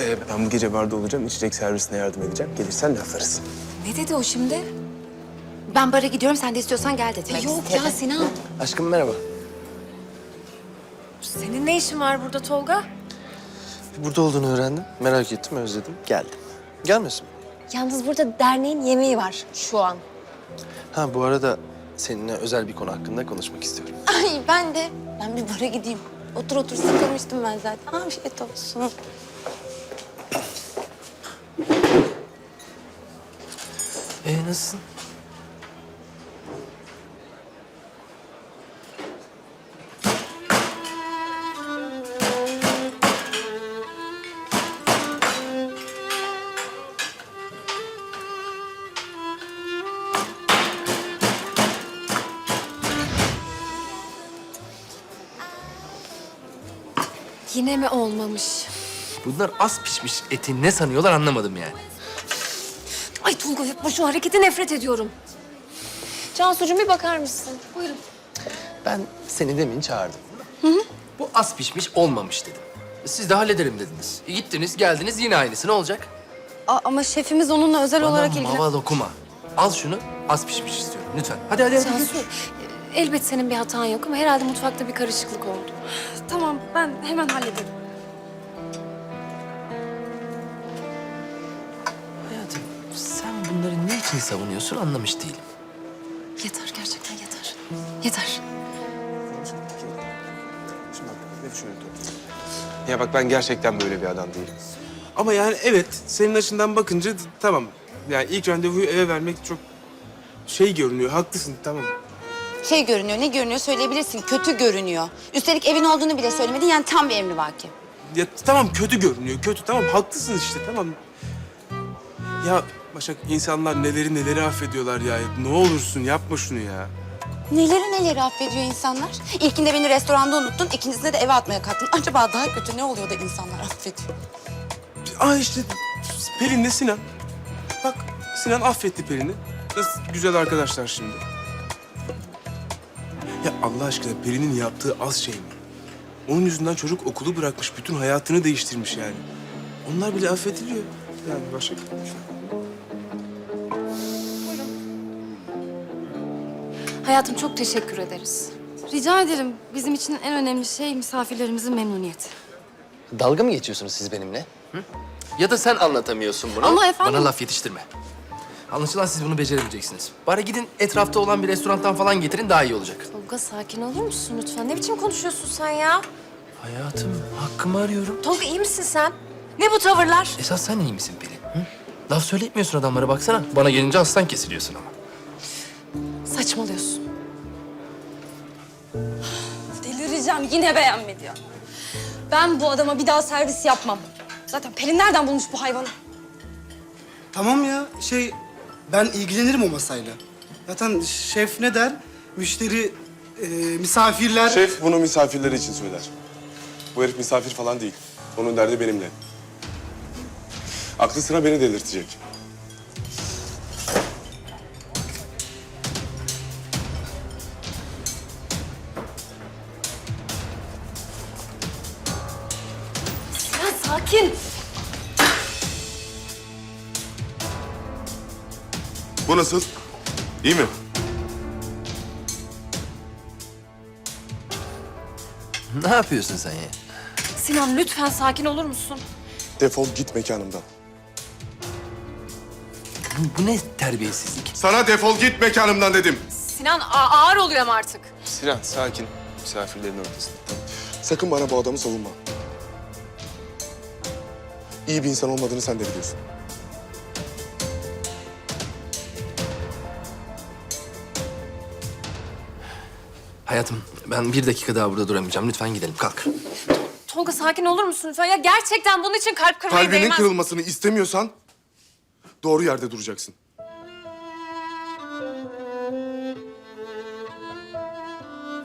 Ee, ben bu gece barda olacağım. İçecek servisine yardım edeceğim. Gelirsen laflarız. Ne dedi o şimdi? Ben bara gidiyorum sen de istiyorsan gel dedim. Yok ya Sinan. Aşkım merhaba. Senin ne işin var burada Tolga? Burada olduğunu öğrendim. Merak ettim, özledim. Geldim. Gelmesin mi? Yalnız burada derneğin yemeği var şu an. Ha bu arada seninle özel bir konu hakkında konuşmak istiyorum. Ay ben de. Ben bir bara gideyim. Otur otur sıkılmıştım ben zaten. Afiyet olsun. Ee nasılsın? Yine mi olmamış? Bunlar az pişmiş eti ne sanıyorlar anlamadım yani. Ay Tolga yapma şu hareketi nefret ediyorum. Cansucuğum bir bakar mısın? Buyurun. Ben seni demin çağırdım. Bu az pişmiş olmamış dedim. Siz de hallederim dediniz. E, gittiniz geldiniz yine aynısı ne olacak? Aa, ama şefimiz onunla özel Bana olarak ilgilen... mava dokuma. Al şunu az pişmiş istiyorum lütfen. Hadi hadi hadi. Cansu, elbet senin bir hatan yok ama herhalde mutfakta bir karışıklık oldu. Tamam ben hemen hallederim. Bunları ne için savunuyorsun anlamış değilim. Yeter gerçekten yeter. Yeter. Şimdi bak, ne düşünüyorsun? Ya bak ben gerçekten böyle bir adam değilim. Ama yani evet, senin açından bakınca tamam. Yani ilk randevuyu eve vermek çok şey görünüyor. Haklısın, tamam. Şey görünüyor, ne görünüyor söyleyebilirsin. Kötü görünüyor. Üstelik evin olduğunu bile söylemedin. Yani tam bir emrivaki. Ya tamam kötü görünüyor, kötü. Tamam haklısın işte, tamam. Ya Başak, insanlar neleri neleri affediyorlar ya. Ne olursun yapma şunu ya. Neleri neleri affediyor insanlar. İlkinde beni restoranda unuttun, ikincisinde de eve atmaya kalktın. Acaba daha kötü ne oluyor da insanlar affediyor? Aa işte Pelin'le Sinan. Bak Sinan affetti Pelin'i. Nasıl güzel arkadaşlar şimdi. Ya Allah aşkına Pelin'in yaptığı az şey mi? Onun yüzünden çocuk okulu bırakmış, bütün hayatını değiştirmiş yani. Onlar bile affediliyor. Yani Başak. Hayatım çok teşekkür ederiz. Rica ederim. Bizim için en önemli şey misafirlerimizin memnuniyeti. Dalga mı geçiyorsunuz siz benimle? Hı? Ya da sen anlatamıyorsun bunu. Ama efendim... Bana laf yetiştirme. Anlaşılan siz bunu beceremeyeceksiniz. Bari gidin etrafta olan bir restorandan falan getirin daha iyi olacak. Tolga sakin olur musun lütfen? Ne biçim konuşuyorsun sen ya? Hayatım hakkımı arıyorum. Tolga iyi misin sen? Ne bu tavırlar? Esas sen iyi misin Pelin? Hı? Laf söyletmiyorsun adamlara baksana. Bana gelince aslan kesiliyorsun ama. Saçmalıyorsun. Delireceğim yine beğenmedi ya. Ben bu adama bir daha servis yapmam. Zaten Pelin nereden bulmuş bu hayvanı? Tamam ya şey ben ilgilenirim o masayla. Zaten şef ne der? Müşteri, e, misafirler... Şef bunu misafirleri için söyler. Bu herif misafir falan değil. Onun derdi benimle. Aklı sıra beni delirtecek. Sakin. Bu nasıl? İyi mi? Ne yapıyorsun sen ya? Sinan lütfen sakin olur musun? Defol git mekanımdan. Bu, bu ne terbiyesizlik? Sana defol git mekanımdan dedim. Sinan ağır oluyor ama artık. Sinan sakin. Misafirlerin ortasında. Sakın bana bu adamı savunma. İyi bir insan olmadığını sen de biliyorsun. Hayatım ben bir dakika daha burada duramayacağım. Lütfen gidelim kalk. Tolga sakin olur musun lütfen? Ya gerçekten bunun için kalp kırmaya Kalbinin değmez. kırılmasını istemiyorsan doğru yerde duracaksın.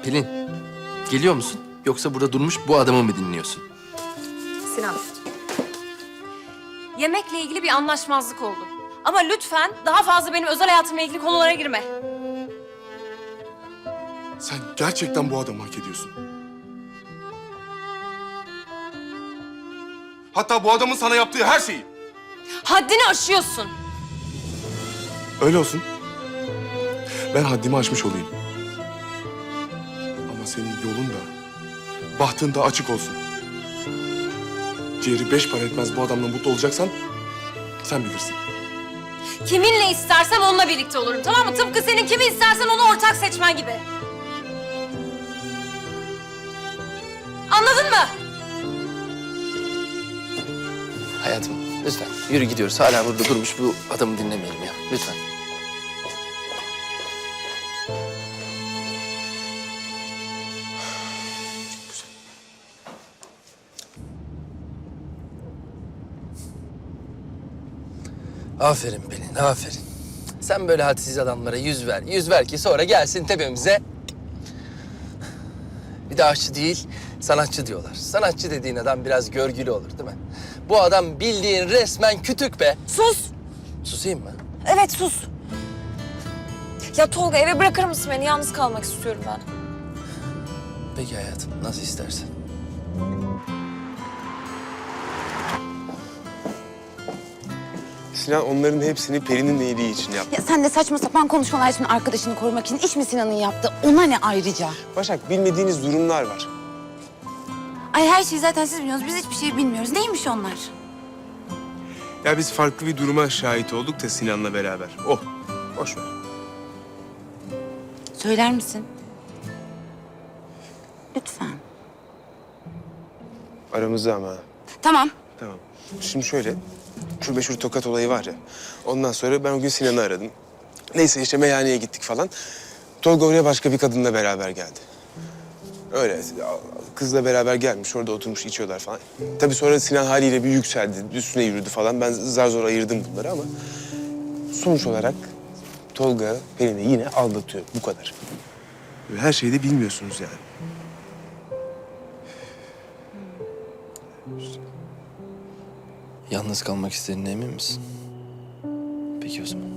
Pelin geliyor musun? Yoksa burada durmuş bu adamı mı dinliyorsun? Sinan. Yemekle ilgili bir anlaşmazlık oldu. Ama lütfen daha fazla benim özel hayatımla ilgili konulara girme. Sen gerçekten bu adamı hak ediyorsun. Hatta bu adamın sana yaptığı her şeyi. Haddini aşıyorsun. Öyle olsun. Ben haddimi aşmış olayım. Ama senin yolun da, bahtın da açık olsun. Ciğeri beş para etmez bu adamla mutlu olacaksan sen bilirsin. Kiminle istersem onunla birlikte olurum tamam mı? Tıpkı senin kimi istersen onu ortak seçmen gibi. Anladın mı? Hayatım lütfen yürü gidiyoruz. Hala burada durmuş bu adamı dinlemeyelim ya. Lütfen. Aferin Pelin, aferin. Sen böyle hadsiz adamlara yüz ver, yüz ver ki sonra gelsin tepemize. Bir de aşçı değil, sanatçı diyorlar. Sanatçı dediğin adam biraz görgülü olur değil mi? Bu adam bildiğin resmen kütük be. Sus. Susayım mı? Evet sus. Ya Tolga eve bırakır mısın beni? Yalnız kalmak istiyorum ben. Peki hayatım, nasıl istersen. Sinan onların hepsini Peri'nin iyiliği için yaptı. Ya sen de saçma sapan konuşmalar için arkadaşını korumak için iş mi Sinan'ın yaptı? Ona ne ayrıca? Başak bilmediğiniz durumlar var. Ay her şeyi zaten siz biliyorsunuz. Biz hiçbir şey bilmiyoruz. Neymiş onlar? Ya biz farklı bir duruma şahit olduk da Sinan'la beraber. Oh, boş ver. Söyler misin? Lütfen. Aramızda ama. Tamam. Tamam. Şimdi şöyle, meşhur tokat olayı var ya. Ondan sonra ben o gün Sinan'ı aradım. Neyse işte meyhaneye gittik falan. Tolga oraya başka bir kadınla beraber geldi. Öyle kızla beraber gelmiş orada oturmuş içiyorlar falan. Tabii sonra Sinan haliyle bir yükseldi, üstüne yürüdü falan. Ben zar zor ayırdım bunları ama sonuç olarak Tolga Pelin'i yine aldatıyor bu kadar. Her şeyi de bilmiyorsunuz yani. Yalnız kalmak istediğine emin misin? Peki o zaman.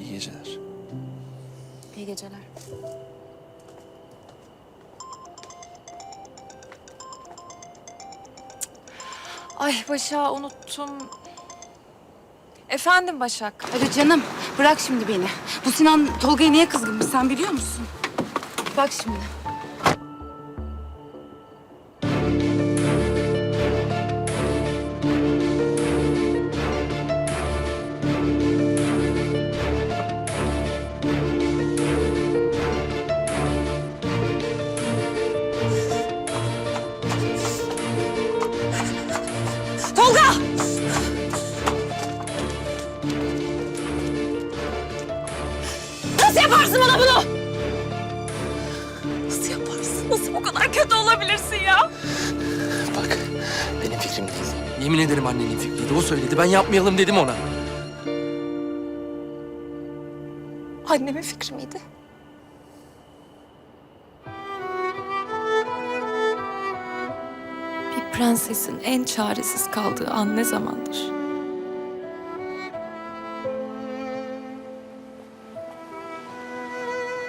İyi geceler. İyi geceler. Ay Başak'ı unuttum. Efendim Başak. Alo canım bırak şimdi beni. Bu Sinan Tolga'ya niye kızgınmış sen biliyor musun? Bak şimdi. Nasıl yaparsın? Nasıl bu kadar kötü olabilirsin ya? Bak benim fikrim değil. Yemin ederim annenin fikriydi. O söyledi. Ben yapmayalım dedim ona. Annemin fikri miydi? Bir prensesin en çaresiz kaldığı an ne zamandır?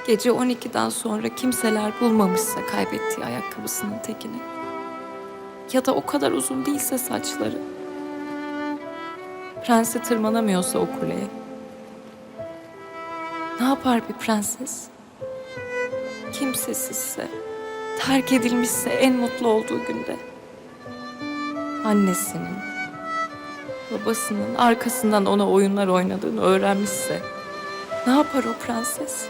Gece 12'den sonra kimseler bulmamışsa kaybettiği ayakkabısının tekini. Ya da o kadar uzun değilse saçları. Prense tırmanamıyorsa o kuleye. Ne yapar bir prenses? Kimsesizse, terk edilmişse en mutlu olduğu günde. Annesinin, babasının arkasından ona oyunlar oynadığını öğrenmişse ne yapar o prenses?